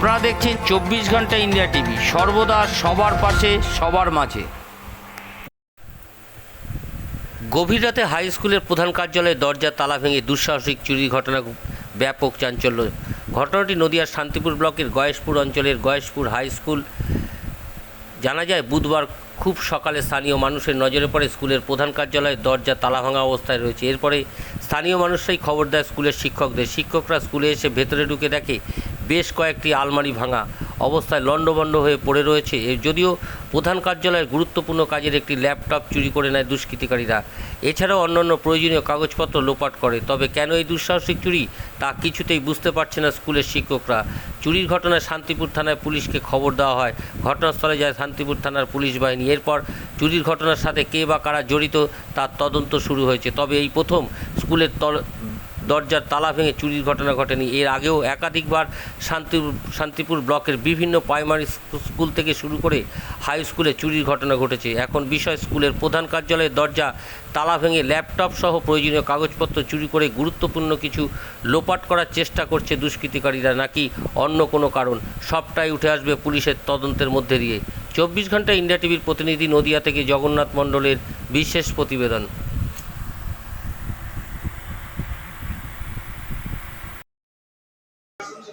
আপনারা দেখছেন চব্বিশ ঘণ্টা ইন্ডিয়া টিভি। সর্বদা সবার পাশে, সবার মাঝে। গভীর রাতে হাই স্কুলের প্রধান কার্যালয়ে দরজার তালা ভেঙে দুঃসাহসিক চুরির ঘটনা, ব্যাপক চাঞ্চল্য। ঘটনাটি নদিয়ার শান্তিপুর ব্লকের গয়েশপুর অঞ্চলের গয়েশপুর হাই স্কুল। জানা যায়, বুধবার খুব সকালে স্থানীয় মানুষের নজরে পড়ে স্কুলের প্রধান কার্যালয়ের দরজা তালা ভাঙা অবস্থায় রয়েছে। এরপরে স্থানীয় মানুষরাই খবর দেয় স্কুলের শিক্ষকদের। শিক্ষকরা স্কুলে এসে ভেতরে ঢুকে দেখে বেশ কয়েকটি আলমারি ভাঙা অবস্থায় লণ্ডভণ্ড হয়ে পড়ে রয়েছে। যদিও প্রধান কার্যালয়ের গুরুত্বপূর্ণ কাজের একটি ল্যাপটপ চুরি করে নেয় দুষ্কৃতিকারীরা। এছাড়াও অন্যান্য প্রয়োজনীয় কাগজপত্র লোপাট করে। তবে কেন এই দুঃসাহসিক চুরি, তা কিছুতেই বুঝতে পারছে না স্কুলের শিক্ষকরা। চুরির ঘটনায় শান্তিপুর থানায় পুলিশকে খবর দেওয়া হয়। ঘটনাস্থলে যায় শান্তিপুর থানার পুলিশ বাহিনী। এরপর চুরির ঘটনার সাথে কে বা কারা জড়িত, তার তদন্ত শুরু হয়েছে। তবে এই প্রথম স্কুলের তল দরজার তালা ভেঙে চুরির ঘটনা ঘটেনি। এর আগেও একাধিকবার শান্তি শান্তিপুর ব্লকের বিভিন্ন প্রাইমারি স্কু- স্কুল থেকে শুরু করে হাই স্কুলে চুরির ঘটনা ঘটেছে। এখন বিষয় স্কুলের প্রধান কার্যালয়ের দরজা, তালা ভেঙে ল্যাপটপ সহ প্রয়োজনীয় কাগজপত্র চুরি করে গুরুত্বপূর্ণ কিছু লোপাট করার চেষ্টা করছে দুষ্কৃতিকারীরা নাকি অন্য কোনো কারণ? সবটাই উঠে আসবে পুলিশের তদন্তের মধ্যে দিয়ে। চব্বিশ ঘণ্টা ইন্ডিয়া টিভির প্রতিনিধি নদিয়া থেকে জগন্নাথ মণ্ডলের বিশেষ প্রতিবেদন।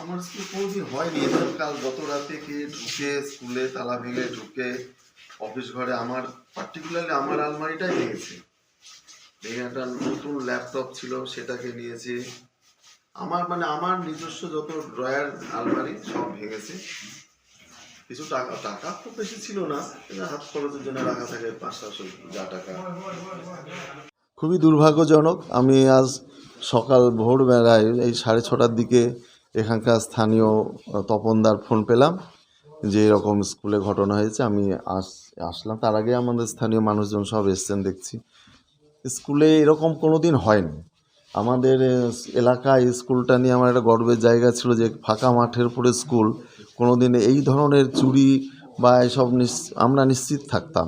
আমার স্কুল কোনোদিন হয়নি। কাল গত রাতে কে ঢুকে স্কুলে তালা ভেঙে ঢুকে অফিস ঘরে, আমার পার্টিকুলারলি আমার আলমারিটাই ভেঙেছে। ভেঙে একটা নতুন ল্যাপটপ ছিল, সেটাকে নিয়েছে। আমার মানে আমার নিজস্ব যত ড্রয়ার আলমারি, সব ভেঙেছে। কিছু টাকা টাকা খুব বেশি ছিল না হাত খরচের জন্য রাখা থাকে পাঁচ, সাতশো যা টাকা। খুবই দুর্ভাগ্যজনক, আমি আজ সকাল ভোরবেলায় এই সাড়ে ছটার দিকে এখানকার স্থানীয় তপনদার ফোন পেলাম যে এরকম স্কুলে ঘটনা হয়েছে, আমি আস, আসলাম। তার আগে আমাদের স্থানীয় মানুষজন সব এসছেন দেখছি। স্কুলে এরকম কোনো দিন হয়নি। আমাদের এলাকায় স্কুলটা নিয়ে আমার একটা গর্বের জায়গা ছিল যে ফাঁকা মাঠের উপরে স্কুল কোনো দিন এই ধরনের চুরি বা এসব আমরা নিশ্চিত থাকতাম।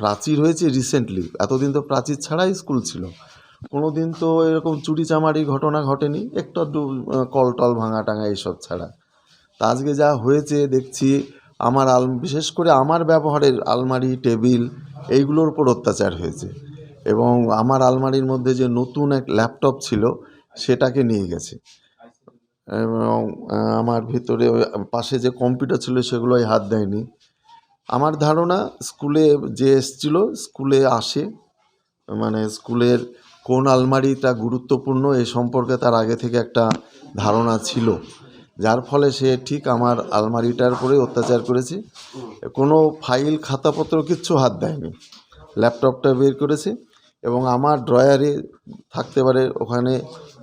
প্রাচীর হয়েছে রিসেন্টলি এতদিন তো প্রাচীর ছাড়াই স্কুল ছিল। কোনো দিন তো এরকম চুরি চামারি ঘটনা ঘটেনি একটু আধটু, কল টল ভাঙা টাঙা এইসব ছাড়া। তা আজকে যা হয়েছে দেখছি আমার আল বিশেষ করে আমার ব্যবহারের আলমারি টেবিল এইগুলোর উপর অত্যাচার হয়েছে। এবং আমার আলমারির মধ্যে যে নতুন এক ল্যাপটপ ছিল সেটাকে নিয়ে গেছে। এবং আমার ভিতরে পাশে যে কম্পিউটার ছিল সেগুলোই হাত দেয়নি। আমার ধারণা স্কুলে যে এসছিল স্কুলে আসে। মানে স্কুলের কোন আলমারিটা গুরুত্বপূর্ণ এ সম্পর্কে তার আগে থেকে একটা ধারণা ছিল। যার ফলে সে ঠিক আমার আলমারিটার উপরে অত্যাচার করেছে। কোনো ফাইল, খাতাপত্র কিচ্ছু হাত দেয়নি। ল্যাপটপটা বের করেছে এবং আমার ড্রয়ারে থাকতে পারে ওখানে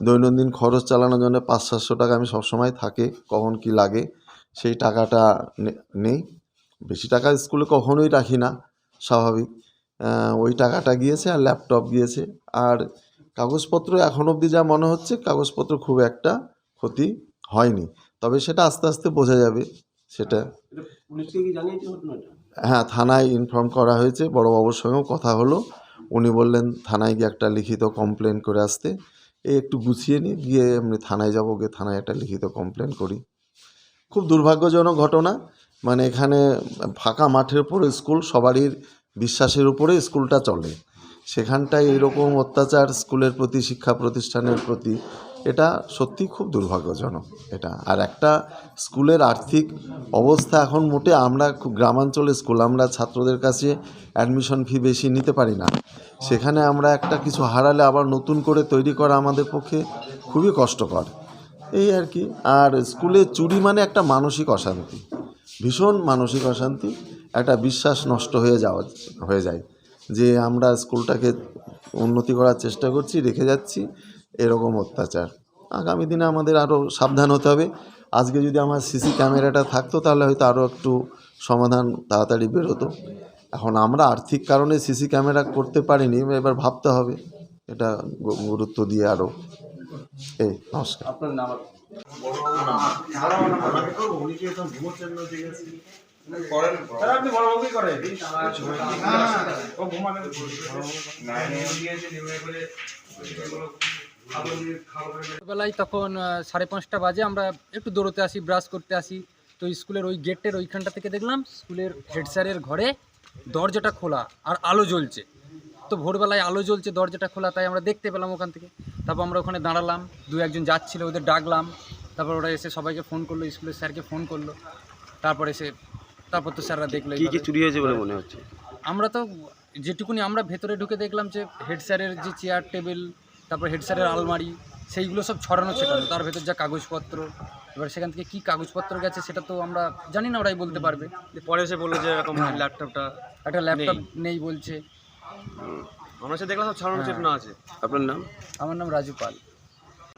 দৈনন্দিন খরচ চালানোর জন্য পাঁচ সাতশো টাকা আমি সবসময় থাকে, কখন কি লাগে, সেই টাকাটা নেই। বেশি টাকা স্কুলে কখনোই রাখি না, স্বাভাবিক। ওই টাকাটা গিয়েছে আর ল্যাপটপ গিয়েছে। আর কাগজপত্র এখন অবধি যা মনে হচ্ছে, কাগজপত্র খুব একটা ক্ষতি হয়নি। তবে সেটা আস্তে আস্তে বোঝা যাবে সেটা। হ্যাঁ থানায় ইনফর্ম করা হয়েছে। বড়োবাবুর সঙ্গেও কথা হলো। উনি বললেন, থানায় গিয়ে একটা লিখিত কমপ্লেন করে আসতে। এই একটু গুছিয়ে নিই গিয়ে এমনি থানায় যাব, গিয়ে থানায় একটা লিখিত কমপ্লেন করি। খুব দুর্ভাগ্যজনক ঘটনা। মানে এখানে ফাঁকা মাঠের উপর স্কুল সবারই বিশ্বাসের উপরে স্কুলটা চলে। সেখানটায় এরকম অত্যাচার স্কুলের প্রতি, শিক্ষা প্রতিষ্ঠানের প্রতি, এটা সত্যি খুব দুর্ভাগ্যজনক এটা। আর একটা স্কুলের আর্থিক অবস্থা এখন মোটে আমরা খুব গ্রামাঞ্চলে স্কুল, আমরা ছাত্রদের কাছে অ্যাডমিশন ফি বেশি নিতে পারি না। সেখানে আমরা একটা কিছু হারালে আবার নতুন করে তৈরি করা আমাদের পক্ষে খুবই কষ্টকর। এই আর কি। আর স্কুলে চুরি মানে একটা মানসিক অশান্তি, ভীষণ মানসিক অশান্তি। একটা বিশ্বাস নষ্ট হয়ে যাওয়া হয়ে যায় যে আমরা স্কুলটাকে উন্নতি করার চেষ্টা করছি রেখে যাচ্ছি এরকম অত্যাচার। আগামী দিনে আমাদের আরও সাবধান হতে হবে। আজকে যদি আমার সিসি ক্যামেরাটা থাকতো তাহলে হয়তো আরও একটু সমাধান তাড়াতাড়ি বেরোতো। এখন আমরা আর্থিক কারণে সিসি ক্যামেরা করতে পারিনি এবার ভাবতে হবে। এটা গুরুত্ব দিয়ে আরও এই নমস্কার। আপনার নাম আপনি ও বেলায় তখন সাড়ে পাঁচটা বাজে আমরা একটু দৌড়তে আসি ব্রাশ করতে আসি। তো স্কুলের ওই গেটের ওইখানটা থেকে দেখলাম স্কুলের হেড স্যারের ঘরে দরজাটা খোলা আর আলো জ্বলছে। তো ভোরবেলায় আলো জ্বলছে দরজাটা খোলা তাই আমরা দেখতে পেলাম ওখান থেকে। তারপর আমরা ওখানে দাঁড়ালাম দু একজন যাচ্ছিল ওদের ডাকলাম। তারপর ওরা এসে সবাইকে ফোন করল স্কুলের স্যারকে ফোন করল। তারপর এসে তারপর তো স্যাররা দেখল কি কি চুরি হয়েছে বলে মনে হচ্ছে? আমরা তো যেটুকুনি আমরা ভেতরে ঢুকে দেখলাম যে হেড স্যারের যে চেয়ার টেবিল তারপর হেড স্যারের আলমারি সেইগুলো সব ছড়ানো ছেটানো তার ভেতর যা কাগজপত্র এবার সেখান থেকে কী কাগজপত্র গেছে সেটা তো আমরা জানি না ওরাই বলতে পারবে। পরে এসে বলল যে এরকম ল্যাপটপটা একটা ল্যাপটপ নেই। বলছে। আমরা সে দেখলাম সব ছাড়ানো চেতনা আছে। আপনার নাম? আমার নাম রাজু পাল।